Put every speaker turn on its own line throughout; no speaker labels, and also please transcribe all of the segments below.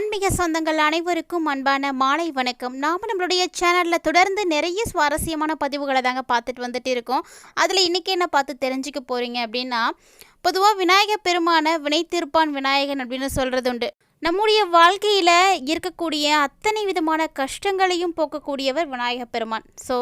ஆன்மீக சொந்தங்கள் அனைவருக்கும் அன்பான மாலை வணக்கம். நாம் நம்மளுடைய சேனலில் தொடர்ந்து நிறைய சுவாரஸ்யமான பதிவுகளை தாங்க பார்த்துட்டு வந்துட்டு இருக்கோம். அதில் இன்றைக்கி என்ன பார்த்து தெரிஞ்சுக்க போகிறீங்க அப்படின்னா பொதுவாக விநாயகர் பெருமான வினைத்திருப்பான் விநாயகன் அப்படின்னு சொல்கிறது உண்டு. நம்முடைய வாழ்க்கையில் இருக்கக்கூடிய அத்தனை விதமான கஷ்டங்களையும் போக்கக்கூடியவர் விநாயகர் பெருமான். ஸோ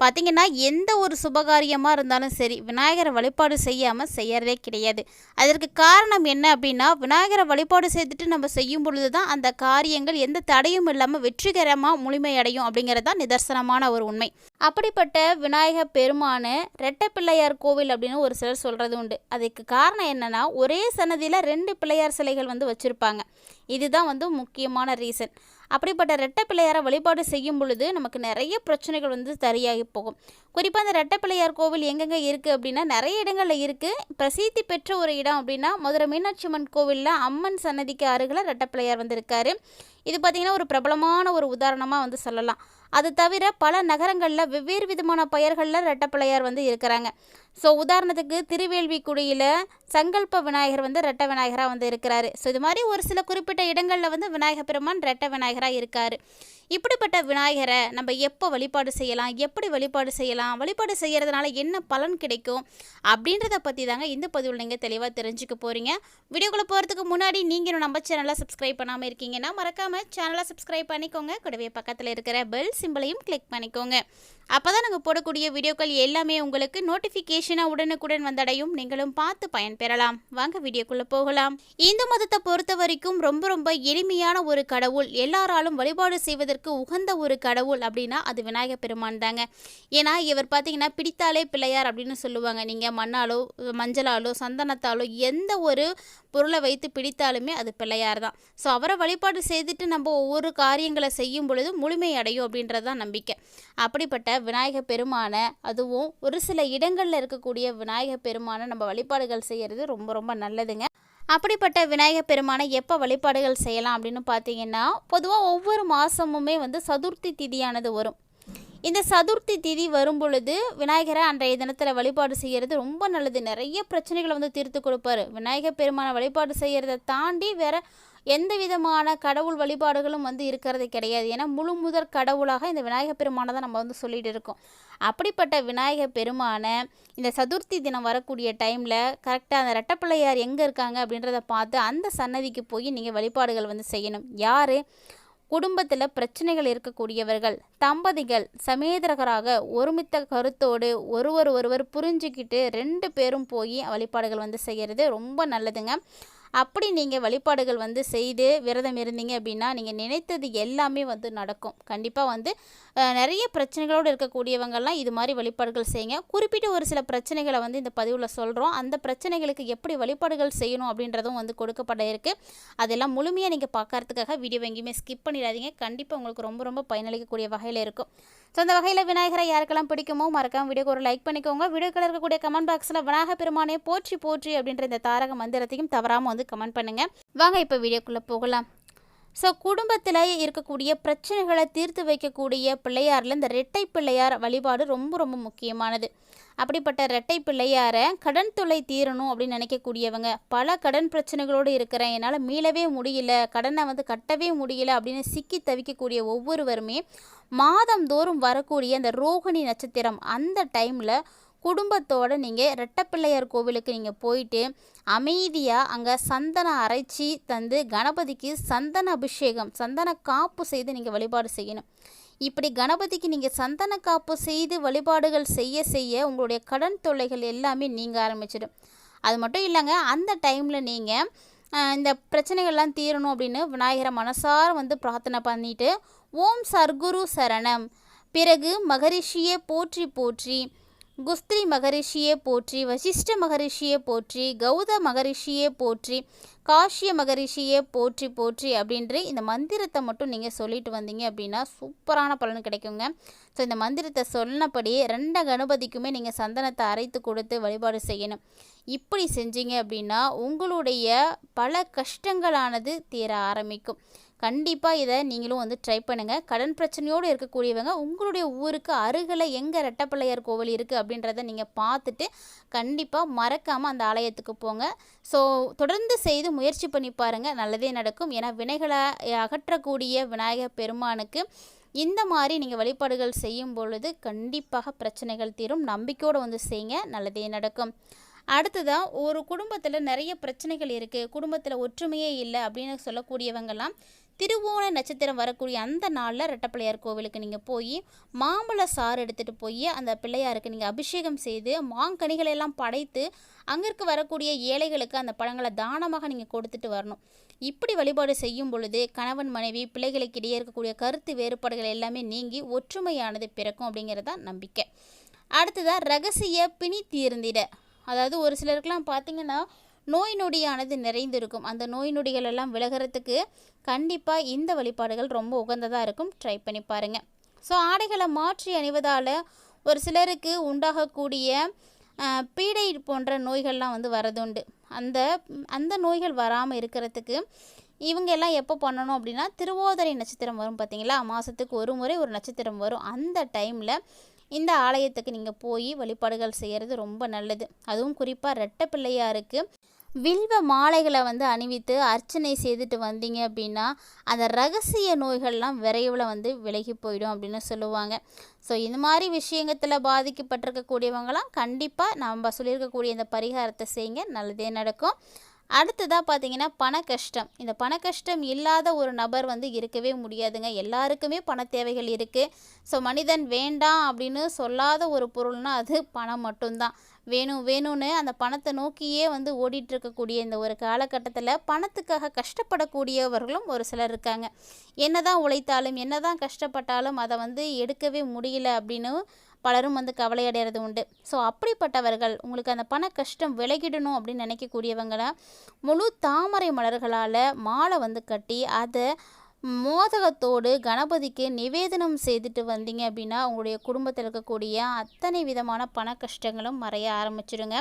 பார்த்திங்கன்னா எந்த ஒரு சுபகாரியமாக இருந்தாலும் சரி விநாயகரை வழிபாடு செய்யாமல் செய்யறதே கிடையாது. அதற்கு காரணம் என்ன அப்படின்னா விநாயகரை வழிபாடு செய்துட்டு நம்ம செய்யும் பொழுது தான் அந்த காரியங்கள் எந்த தடையும் இல்லாமல் வெற்றிகரமாக முழுமையடையும் அப்படிங்கிறது தான் நிதர்சனமான ஒரு உண்மை. அப்படிப்பட்ட விநாயகர் பெருமான ரெட்டை பிள்ளையார் கோவில் அப்படின்னு ஒரு சிலர் சொல்கிறது உண்டு. அதுக்கு காரணம் என்னென்னா ஒரே சன்னதியில் ரெண்டு பிள்ளையார் சிலைகள் வந்து வச்சுருப்பாங்க. இதுதான் வந்து முக்கியமான ரீசன் அப்படிப்பட்ட ரெட்டை பிள்ளையாரை வழிபாடு செய்யும் பொழுது நமக்கு நிறைய பிரச்சனைகள் வந்து சரியாகி போகும். குறிப்பாக அந்த ரெட்டை பிள்ளையார் கோவில் எங்கெங்கே இருக்குது அப்படின்னா நிறைய இடங்களில் இருக்குது பிரசித்தி பெற்ற ஒரு இடம் அப்படின்னா மதுரை மீனாட்சி அம்மன் கோவிலில் அம்மன் சன்னதிக்கு அருகில் ரெட்டை பிள்ளையார் வந்து இருக்காரு. இது பார்த்திங்கன்னா ஒரு பிரபலமான ஒரு உதாரணமாக வந்து சொல்லலாம். அது தவிர பல நகரங்களில் வெவ்வேறு விதமான பெயர்களில் ரெட்டப்பிள்ளையார் வந்து இருக்கிறாங்க. ஸோ உதாரணத்துக்கு திருவேல்விக்குடியில் சங்கல்ப விநாயகர் வந்து ரெட்ட விநாயகராக வந்து இருக்கிறாரு. ஸோ இது மாதிரி ஒரு சில குறிப்பிட்ட இடங்களில் வந்து விநாயகர் பெருமான் ரெட்ட விநாயகராக இருக்கார். இப்படிப்பட்ட விநாயகரை நம்ம எப்போ வழிபாடு செய்யலாம்? எப்படி வழிபாடு செய்யலாம்? வழிபாடு செய்கிறதுனால என்ன பலன் கிடைக்கும்? அப்படின்றத பற்றி தாங்க இந்த பதிவில் நீங்கள் தெளிவாக தெரிஞ்சுக்க போகிறீங்க வீடியோக்குள்ளே போகிறதுக்கு முன்னாடி நீங்கள் நம்ம சேனலை சப்ஸ்கிரைப் பண்ணாமல் இருக்கீங்கன்னா மறக்காமல் சேனலை சப்ஸ்கிரைப் பண்ணிக்கோங்க. கூடவே பக்கத்தில் இருக்கிற பெல் சிம்பிளையும் கிளிக் பண்ணிக்கோங்க. அப்போ தான் நாங்கள் போடக்கூடிய வீடியோக்கள் எல்லாமே உங்களுக்கு நோட்டிஃபிகேஷனாக உடனுக்குடன் வந்தடையும். நீங்களும் பார்த்து பயன்பெறலாம். வாங்க வீடியோக்குள்ளே போகலாம். இந்து மதத்தை பொறுத்த வரைக்கும் ரொம்ப ரொம்ப எளிமையான ஒரு கடவுள் எல்லாராலும் வழிபாடு செய்வதற்கு உகந்த ஒரு கடவுள் அப்படின்னா அது விநாயகர் பெருமான் தாங்க. ஏன்னா இவர் பார்த்தீங்கன்னா பிடித்தாலே பிள்ளையார் அப்படின்னு சொல்லுவாங்க. நீங்கள் மண்ணாலோ மஞ்சளாலோ சந்தனத்தாலோ எந்த ஒரு பொருளை வைத்து பிடித்தாலுமே அது பிள்ளையார் தான். ஸோ அவரை வழிபாடு செய்துட்டு நம்ம ஒவ்வொரு காரியங்களை செய்யும் பொழுது முழுமை அடையும் அப்படின்றது தான் நம்பிக்கை. அப்படிப்பட்ட விநாயகர் பெருமானை அதுவும் ஒரு சில இடங்களில் இருக்கக்கூடிய விநாயகர் பெருமானை நம்ம வழிபாடுகள் செய்கிறது ரொம்ப ரொம்ப நல்லதுங்க. அப்படிப்பட்ட விநாயகர் பெருமானை எப்போ வழிபாடுகள் செய்யலாம் அப்படின்னு பார்த்தீங்கன்னா பொதுவாக ஒவ்வொரு மாதமுமே வந்து சதுர்த்தி திதியானது வரும். இந்த சதுர்த்தி திதி வரும் பொழுது விநாயகரை அன்றைய தினத்தில் வழிபாடு செய்கிறது ரொம்ப நல்லது. நிறைய பிரச்சனைகளை வந்து தீர்த்து கொடுப்பாரு. விநாயகர் பெருமானை வழிபாடு செய்கிறத தாண்டி வேறு எந்த விதமான கடவுள் வழிபாடுகளும் வந்து இருக்கிறது கிடையாது. ஏன்னா முழு முதற் கடவுளாக இந்த விநாயகப் பெருமானை தான் நம்ம வந்து சொல்லிட்டு இருக்கோம். அப்படிப்பட்ட விநாயகப் பெருமானை இந்த சதுர்த்தி தினம் வரக்கூடிய டைமில் கரெக்டாக அந்த ரெட்டப்பிள்ளையார் எங்கே இருக்காங்க அப்படின்றத பார்த்து அந்த சன்னதிக்கு போய் நீங்கள் வழிபாடுகள் வந்து செய்யணும். யார்? குடும்பத்தில் பிரச்சனைகள் இருக்கக்கூடியவர்கள் தம்பதிகள் சமேதரகராக ஒருமித்த கருத்தோடு ஒருவர் ஒருவர் புரிஞ்சுக்கிட்டு ரெண்டு பேரும் போய் வழிபாடுகள் வந்து செய்கிறது ரொம்ப நல்லதுங்க. அப்படி நீங்கள் வழிபாடுகள் வந்து செய்து விரதம் இருந்தீங்க அப்படின்னா நீங்கள் நினைத்தது எல்லாமே வந்து நடக்கும். கண்டிப்பாக வந்து நிறைய பிரச்சனைகளோடு இருக்கக்கூடியவங்கள்லாம் இது மாதிரி வழிபாடுகள் செய்யுங்க. குறிப்பிட்ட ஒரு சில பிரச்சனைகளை வந்து இந்த பதிவில் சொல்கிறோம் அந்த பிரச்சனைகளுக்கு எப்படி வழிபாடுகள் செய்யணும் அப்படின்றதும் வந்து கொடுக்கப்பட இருக்குது அதெல்லாம் முழுமையாக நீங்கள் பார்க்கறதுக்காக வீடியோ எங்கேயுமே ஸ்கிப் பண்ணிடாதீங்க. கண்டிப்பாக உங்களுக்கு ரொம்ப ரொம்ப பயனளிக்கக்கூடிய வகையில் இருக்கும். ஸோ அந்த வகையில் விநாயகரை யாருக்கெல்லாம் பிடிக்குமோ மறக்காம வீடியோக்கு ஒரு லைக் பண்ணிக்கோங்க. வீடியோக்கில் இருக்கக்கூடிய கமெண்ட் பாக்ஸில் விநாயக பெருமானே போற்றி போற்றி அப்படின்ற இந்த தாரக மந்திரத்தையும் தவறாமல் வந்து கமெண்ட் பண்ணுங்கள் வாங்க இப்போ வீடியோக்குள்ளே போகலாம். ஸோ குடும்பத்தில் இருக்கக்கூடிய பிரச்சனைகளை தீர்த்து வைக்கக்கூடிய பிள்ளையாரில் இந்த ரெட்டை பிள்ளையார் வழிபாடு ரொம்ப ரொம்ப முக்கியமானது. அப்படிப்பட்ட ரெட்டை பிள்ளையாரை கடன் தொலை தீரணும் அப்படின்னு நினைக்கக்கூடியவங்க பல கடன் பிரச்சனைகளோடு இருக்கிறேன் என்னால் மீளவே முடியல கடனை வந்து கட்டவே முடியல அப்படின்னு சிக்கி தவிக்கக்கூடிய ஒவ்வொருவருமே மாதந்தோறும் வரக்கூடிய அந்த ரோகிணி நட்சத்திரம் அந்த டைமில் குடும்பத்தோடு நீங்கள் ரெட்டப்பிள்ளையார் கோவிலுக்கு நீங்கள் போயிட்டு அமைதியாக அங்கே சந்தனம் அரைச்சி தந்து கணபதிக்கு சந்தன அபிஷேகம் சந்தன காப்பு செய்து நீங்கள் வழிபாடு செய்யணும். இப்படி கணபதிக்கு நீங்கள் சந்தன காப்பு செய்து வழிபாடுகள் செய்ய செய்ய உங்களுடைய கடன் தொல்லைகள் எல்லாமே நீங்க ஆரம்பிச்சிடும். அது மட்டும் இல்லைங்க அந்த டைமில் நீங்கள் இந்த பிரச்சனைகள்லாம் தீரணும் அப்படின்னு விநாயகரை மனசார வந்து பிரார்த்தனை பண்ணிட்டு ஓம் சர்க்குரு சரணம். பிறகு மகரிஷியை போற்றி போற்றி குஸ்திரி மகரிஷியே போற்றி வசிஷ்ட மகரிஷியே போற்றி கௌத மகரிஷியே போற்றி காஷ்ய மகரிஷியே போற்றி போற்றி அப்படின்ற இந்த மந்திரத்தை மட்டும் நீங்கள் சொல்லிட்டு வந்தீங்க அப்படின்னா சூப்பரான பலன் கிடைக்குங்க. ஸோ இந்த மந்திரத்தை சொன்னபடி ரெண்டு கணபதிக்குமே நீங்கள் சந்தனத்தை அரைத்து கொடுத்து வழிபாடு செய்யணும். இப்படி செஞ்சீங்க அப்படின்னா உங்களுடைய பல கஷ்டங்களானது தீர ஆரம்பிக்கும். கண்டிப்பாக இதை நீங்களும் வந்து ட்ரை பண்ணுங்கள் கடன் பிரச்சனையோடு இருக்கக்கூடியவங்க உங்களுடைய ஊருக்கு அருகில் எங்கே ரெட்டப்பிள்ளையார் கோவில் இருக்குது அப்படின்றத நீங்கள் பார்த்துட்டு கண்டிப்பாக மறக்காமல் அந்த ஆலயத்துக்கு போங்க. ஸோ தொடர்ந்து செய்து முயற்சி பண்ணி பாருங்கள் நல்லதே நடக்கும். ஏன்னா வினைகளை அகற்றக்கூடிய விநாயகர் பெருமானுக்கு இந்த மாதிரி நீங்கள் வழிபாடுகள் செய்யும் பொழுது கண்டிப்பாக பிரச்சனைகள் தீரும். நம்பிக்கையோடு வந்து செய்யுங்க நல்லதே நடக்கும். அடுத்ததாக ஒரு குடும்பத்தில் நிறைய பிரச்சனைகள் இருக்குது குடும்பத்தில் ஒற்றுமையே இல்லை அப்படின்னு சொல்லக்கூடியவங்கெல்லாம் திருவோண நட்சத்திரம் வரக்கூடிய அந்த நாளில் ரெட்டப்பிள்ளையார் கோவிலுக்கு நீங்கள் போய் மாம்பழ சாறு எடுத்துகிட்டு போய் அந்த பிள்ளையாருக்கு நீங்கள் அபிஷேகம் செய்து மாங்கனிகளை எல்லாம் படைத்து அங்கே இருக்க வரக்கூடிய ஏழைகளுக்கு அந்த பழங்களை தானமாக நீங்கள் கொடுத்துட்டு வரணும். இப்படி வழிபாடு செய்யும் பொழுது கணவன் மனைவி பிள்ளைகளுக்கு இடையே இருக்கக்கூடிய கருத்து வேறுபாடுகள் எல்லாமே நீங்கி ஒற்றுமையானது பிறக்கும் அப்படிங்கிறதான் நம்பிக்கை. அடுத்ததாக ரகசிய பிணி தீர்ந்திட. அதாவது ஒரு சிலருக்கெலாம் பார்த்தீங்கன்னா நோய் நொடியானது நிறைந்திருக்கும். அந்த நோய் நொடிகள் எல்லாம் விலகிறதுக்கு கண்டிப்பாக இந்த வழிபாடுகள் ரொம்ப உகந்ததாக இருக்கும். ட்ரை பண்ணி பாருங்கள் ஸோ ஆடைகளை மாற்றி அணிவதால் ஒரு சிலருக்கு உண்டாகக்கூடிய பீடை போன்ற நோய்கள்லாம் வந்து வரதுண்டு. அந்த அந்த நோய்கள் வராமல் இருக்கிறதுக்கு இவங்க எல்லாம் எப்போ பண்ணணும் அப்படின்னா திருவோதரை நட்சத்திரம் வரும் பார்த்தீங்களா மாதத்துக்கு ஒரு முறை ஒரு நட்சத்திரம் வரும். அந்த டைமில் இந்த ஆலயத்துக்கு நீங்கள் போய் வழிபாடுகள் செய்கிறது ரொம்ப நல்லது. அதுவும் குறிப்பாக ரெட்டை பிள்ளையாருக்கு வில்வ மாலைகளை வந்து அணிவித்து அர்ச்சனை செய்துட்டு வந்தீங்க அப்படின்னா அந்த ரகசிய நோய்கள்லாம் விரைவில் வந்து விலகி போயிடும் அப்படின்னு சொல்லுவாங்க. ஸோ இந்த மாதிரி விஷயத்தில் பாதிக்கப்பட்டிருக்கக்கூடியவங்களாம் கண்டிப்பாக நம்ம சொல்லியிருக்கக்கூடிய இந்த பரிகாரத்தை செய்யுங்க. நல்லதே நடக்கும். அடுத்ததாக பார்த்தீங்கன்னா பண கஷ்டம் இந்த பண கஷ்டம் இல்லாத ஒரு நபர் வந்து இருக்கவே முடியாதுங்க. எல்லாருக்குமே பண தேவைகள் இருக்குது ஸோ மனிதன் வேண்டாம் அப்படின்னு சொல்லாத ஒரு பொருள்னால் அது பணம் மட்டும்தான். வேணும் வேணும்னு அந்த பணத்தை நோக்கியே வந்து ஓடிட்டுருக்கக்கூடிய இந்த ஒரு காலகட்டத்தில் பணத்துக்காக கஷ்டப்படக்கூடியவர்களும் ஒரு சிலர் இருக்காங்க. என்ன தான் உழைத்தாலும் என்ன தான் கஷ்டப்பட்டாலும் அதை வந்து எடுக்கவே முடியல அப்படின்னு பலரும் வந்து கவலை அடைகிறது உண்டு. ஸோ அப்படிப்பட்டவர்கள் உங்களுக்கு அந்த பண கஷ்டம் விலகிடணும் அப்படின்னு நினைக்கக்கூடியவங்களை முழு தாமரை மலர்களால் மாலை வந்து கட்டி அதை மோதகத்தோடு கணபதிக்கு நிவேதனம் செய்துட்டு வந்தீங்க அப்படின்னா உங்களுடைய குடும்பத்தில் இருக்கக்கூடிய அத்தனை விதமான பண கஷ்டங்களும் மறைய ஆரம்பிச்சிடுங்க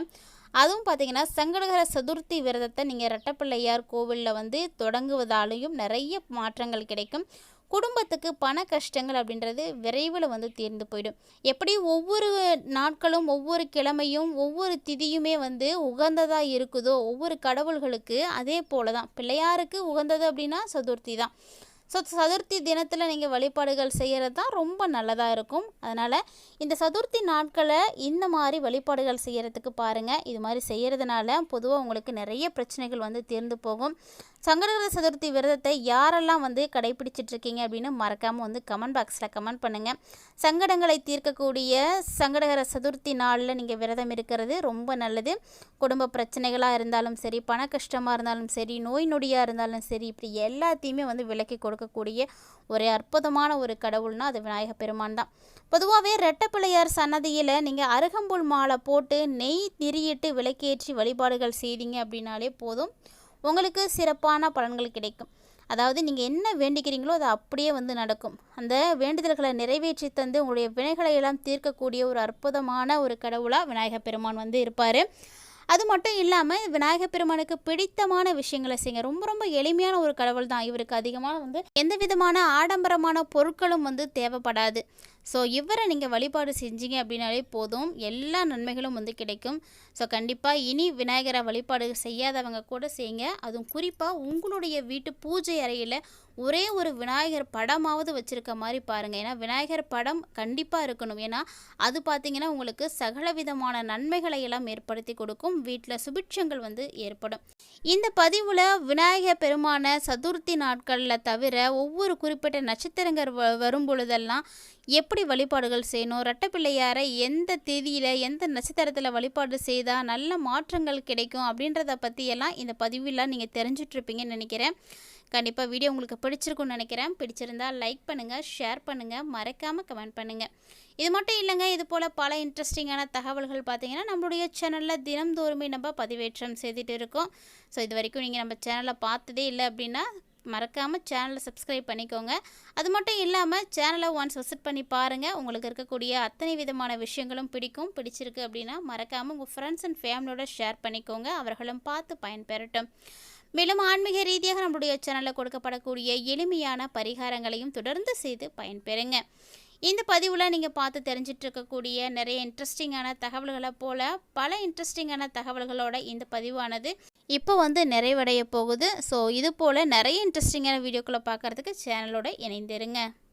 அதுவும் பார்த்தீங்கன்னா சங்கடகர சதுர்த்தி விரதத்தை நீங்கள் ரெட்டப்பிள்ளையார் கோவிலில் வந்து தொடங்குவதாலையும் நிறைய மாற்றங்கள் கிடைக்கும். குடும்பத்துக்கு பண கஷ்டங்கள் அப்படின்றது விரைவில் வந்து தீர்ந்து போயிடும். எப்படி ஒவ்வொரு நாட்களும் ஒவ்வொரு கிழமையும் ஒவ்வொரு திதியுமே வந்து உகந்ததாக இருக்குதோ ஒவ்வொரு கடவுள்களுக்கு அதே போல தான் பிள்ளையாருக்கு உகந்தது அப்படின்னா சதுர்த்தி தான். ஸோ சதுர்த்தி தினத்தில் நீங்கள் வழிபாடுகள் செய்கிறது தான் ரொம்ப நல்லதாக இருக்கும். அதனால் இந்த சதுர்த்தி நாட்களை இந்த மாதிரி வழிபாடுகள் செய்கிறதுக்கு பாருங்கள் இது மாதிரி செய்கிறதுனால பொதுவாக உங்களுக்கு நிறைய பிரச்சனைகள் வந்து தீர்ந்து போகும். சங்கடகர சதுர்த்தி விரதத்தை யாரெல்லாம் வந்து கடைபிடிச்சிட்ருக்கீங்க அப்படின்னு மறக்காமல் வந்து கமெண்ட் பாக்ஸில் கமெண்ட் பண்ணுங்கள் சங்கடங்களை தீர்க்கக்கூடிய சங்கடகர சதுர்த்தி நாளில் நீங்கள் விரதம் இருக்கிறது ரொம்ப நல்லது. குடும்ப பிரச்சனைகளாக இருந்தாலும் சரி பண கஷ்டமாக இருந்தாலும் சரி நோய் நொடியாக இருந்தாலும் சரி இப்படி எல்லாத்தையுமே வந்து விலக்கி கொடுக்கக்கூடிய ஒரு அற்புதமான ஒரு கடவுள்னால் அது விநாயக பெருமான் தான். பொதுவாகவே ரெட்டப்பிள்ளையார் சன்னதியில் நீங்கள் அருகம்புல் மாலை போட்டு நெய் திரியிட்டு விளக்கேற்றி வழிபாடுகள் செய்தீங்க அப்படின்னாலே போதும். உங்களுக்கு சிறப்பான பலன்கள் கிடைக்கும். அதாவது நீங்கள் என்ன வேண்டிக்கிறீங்களோ அது அப்படியே வந்து நடக்கும். அந்த வேண்டுதல்களை நிறைவேற்றி தந்து உங்களுடைய வினைகளை எல்லாம் தீர்க்கக்கூடிய ஒரு அற்புதமான ஒரு கடவுளாக விநாயகர் பெருமான் வந்து இருப்பார். அது மட்டும் இல்லாமல் விநாயகர் பெருமானுக்கு பிடித்தமான விஷயங்களை செய்யுங்க ரொம்ப ரொம்ப எளிமையான ஒரு கடவுள் தான். இவருக்கு அதிகமாக வந்து எந்த விதமான ஆடம்பரமான பொருட்களும் வந்து தேவைப்படாது. ஸோ இவரை நீங்கள் வழிபாடு செஞ்சீங்க அப்படின்னாலே போதும். எல்லா நன்மைகளும் வந்து கிடைக்கும். ஸோ கண்டிப்பாக இனி விநாயகரை வழிபாடு செய்யாதவங்க கூட செய்யுங்க. அதுவும் குறிப்பாக உங்களுடைய வீட்டு பூஜை அறையில் ஒரே ஒரு விநாயகர் படமாவது வச்சுருக்க மாதிரி பாருங்கள் ஏன்னா விநாயகர் படம் கண்டிப்பாக இருக்கணும். ஏன்னா அது பார்த்திங்கன்னா உங்களுக்கு சகல விதமான நன்மைகளை எல்லாம் ஏற்படுத்தி கொடுக்கும். வீட்டில் சுபிட்சங்கள் வந்து ஏற்படும். இந்த பதிவில் விநாயகர் பெருமான சதுர்த்தி நாட்களில் தவிர ஒவ்வொரு குறிப்பிட்ட நட்சத்திரங்கள் வரும் பொழுதெல்லாம் எப்படி வழிபாடுகள் செய்யணும்? ரெட்டப்பிள்ளையாரை எந்த தேதியில் எந்த நட்சத்திரத்தில் வழிபாடு செய்தால் நல்ல மாற்றங்கள் கிடைக்கும்? அப்படின்றத பற்றியெல்லாம் இந்த பதிவில் நீங்கள் தெரிஞ்சிட்ருப்பீங்கன்னு நினைக்கிறேன். கண்டிப்பாக வீடியோ உங்களுக்கு பிடிச்சிருக்கும்னு நினைக்கிறேன். பிடிச்சிருந்தால் லைக் பண்ணுங்கள் ஷேர் பண்ணுங்கள் மறக்காமல் கமெண்ட் பண்ணுங்கள் இது மட்டும் இல்லைங்க இது போல் பல இன்ட்ரெஸ்டிங்கான தகவல்கள் பார்த்தீங்கன்னா நம்மளுடைய சேனலில் தினம்தோறுமே நம்ம பதிவேற்றம் செய்துட்டு இருக்கோம். ஸோ இது வரைக்கும் நீங்கள் நம்ம சேனலை பார்த்ததே இல்லை அப்படின்னா மறக்காமல் சேனலை சப்ஸ்கிரைப் பண்ணிக்கோங்க. அது மட்டும் இல்லாமல் சேனலை ஒன்ஸ் விசிட் பண்ணி பாருங்கள் உங்களுக்கு இருக்கக்கூடிய அத்தனை விதமான விஷயங்களும் பிடிக்கும் பிடிச்சிருக்கு அப்படின்னா மறக்காமல் உங்கள் ஃப்ரெண்ட்ஸ் அண்ட் ஃபேமிலியோட ஷேர் பண்ணிக்கோங்க. அவர்களும் பார்த்து பயன்பெறட்டும். மேலும் ஆன்மீக ரீதியாக நம்முடைய சேனலில் கொடுக்கப்படக்கூடிய எளிமையான பரிகாரங்களையும் தொடர்ந்து செய்து பயன்பெறுங்க. இந்த பதிவில் நீங்கள் பார்த்து தெரிஞ்சிட்டு இருக்கக்கூடிய நிறைய இன்ட்ரெஸ்டிங்கான தகவல்களை போல் பல இன்ட்ரெஸ்டிங்கான தகவல்களோட இந்த பதிவானது இப்போ வந்து நிறைவடைய போகுது. ஸோ இது போல் நிறைய இன்ட்ரெஸ்டிங்கான வீடியோக்களை பார்க்குறதுக்கு சேனலோட இணைந்திருங்க.